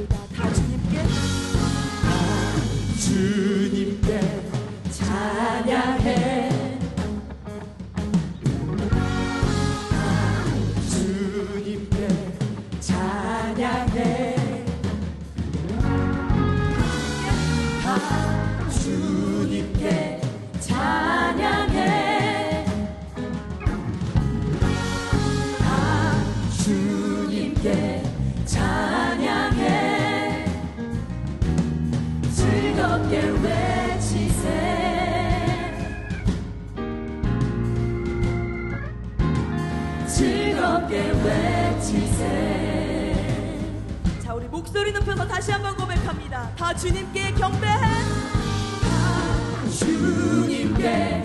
without 자 우리 목소리 높여서 다시 한번 고백합니다. 다 주님께 경배해. 다 주님께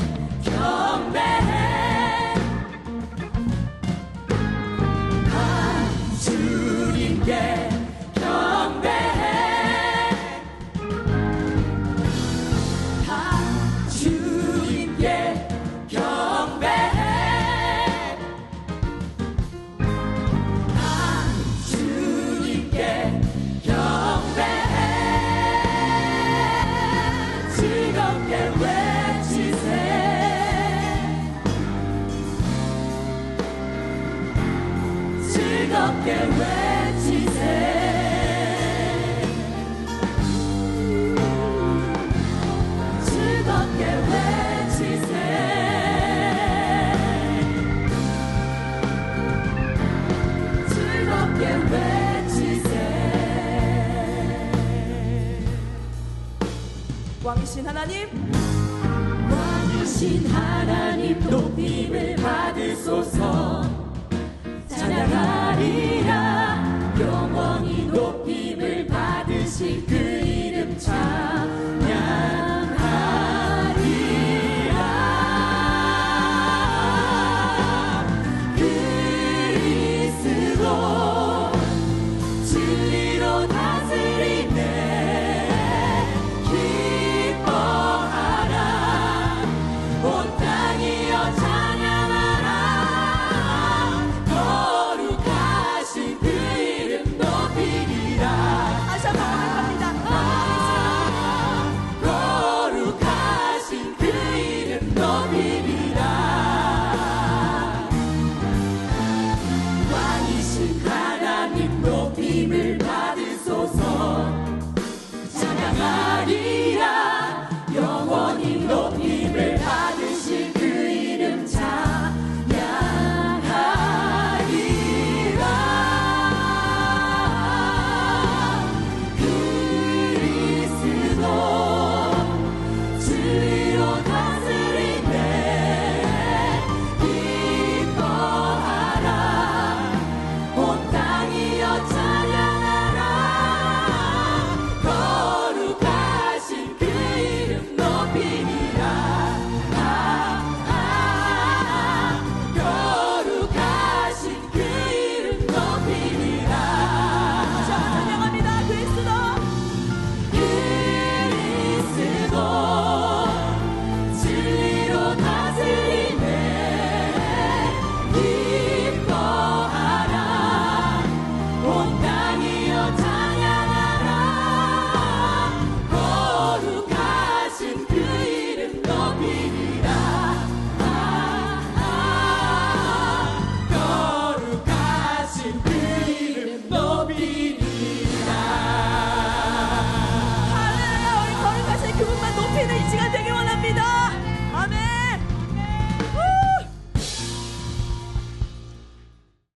즐겁게 외치세? 즐겁게 외치세? 즐겁게 외치세? 왕이신 하나님 왕이신 하나님 높임을 받으소서. alabaría.